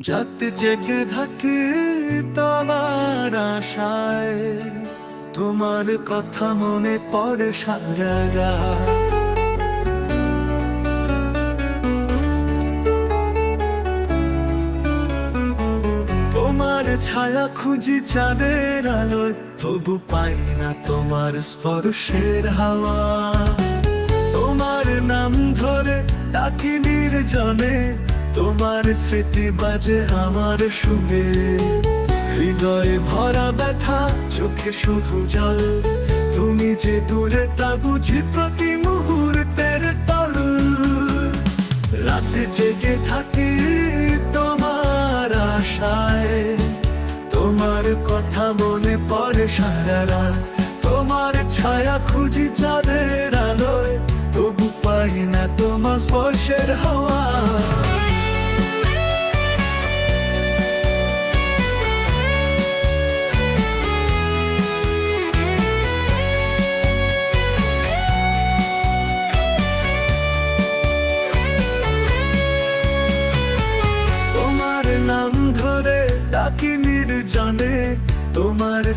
যাত জেগে থাকি তোমার আশায় তোমার কথা মনে পড়ে সারা। তোমার ছায়া খুঁজি চাঁদের আলোয় তবু পাই না তোমার স্পর্শের হাওয়া তোমার নাম ধরে ডাকি নির্জনে তোমার স্মৃতি বাজে আমার সুরে। হৃদয়ে ভরা ব্যথা, চোখে শুধু জল। তুমি যে দূরে তা বুঝি প্রতি মুহূর্তের তল। রাতে জেগে থাকি তোমার আশায়। তোমার কথা মনে পড়ে সারা রাত। তোমার ছায়া খুঁজি চাঁদের আলোয়। তবু পাই না তোমার স্পর্শের হাওয়া।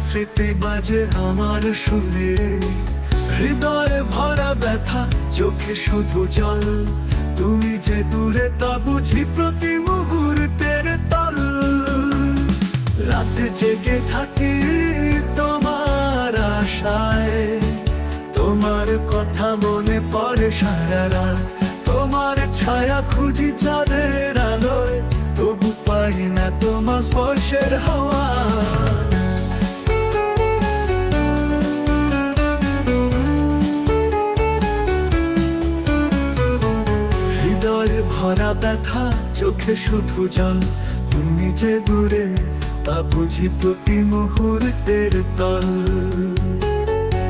স্মৃতি বাজে আমার সুরে। হৃদয়ে ভরা ব্যথা, চোখে শুধু জল। তুমি যে দূরে, তা বুঝি প্রতি মুহূর্তের তল। রাতে জেগে থাকি তোমার আশায়। তোমার কথা মনে পড়ে সারা রাত। ভরা ব্যথা চোখে শুধু জল। তুমি যে দূরে, তা বুঝি প্রতি মুহূর্তের তল।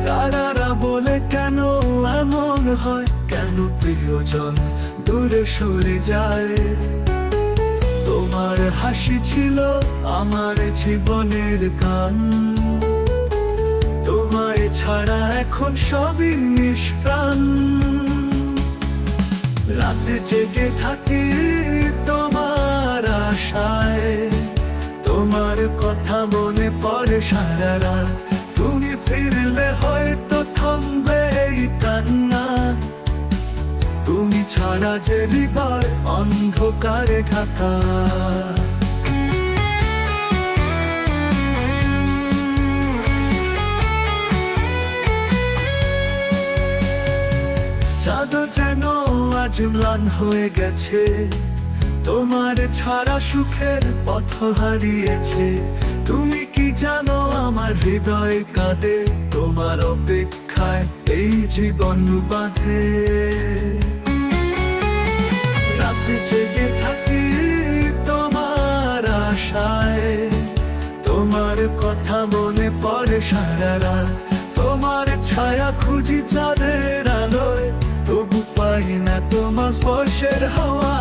তারারা বলে, কেন এমন হয়? কেন প্রিয়জন দূরে সরে যায়? তোমার হাসি ছিল আমার জীবনের গান। তোমায় ছাড়া এখন সবই নিষ্প্রাণ। রাতে জেগে থাকি তোমার আশায়। তোমার কথা মনে পড়ে সারা রাত। তুমি ফিরলে হয়তো থামবে এই কান্না। তুমি ছাড়া যে হৃদয় অন্ধকারে ঢাকা। চাঁদ ম্লান হয়ে গেছে। তোমার ছাড়া সুখের পথ হারিয়েছে। তুমি কি জানো আমার হৃদয় কাঁদে? তোমার অপেক্ষায় এই জীবন বাঁধে। রাতে জেগে থাকি তোমার আশায়। তোমার কথা মনে পড়ে সারা রাত। তোমার স্পর্শের হাওয়া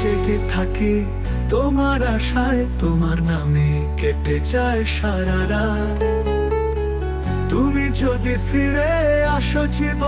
জেগে থাকি তোমার আশায়, তোমার নামে কেটে যায় সারা রাত। তুমি যদি ফিরে আসো জীবন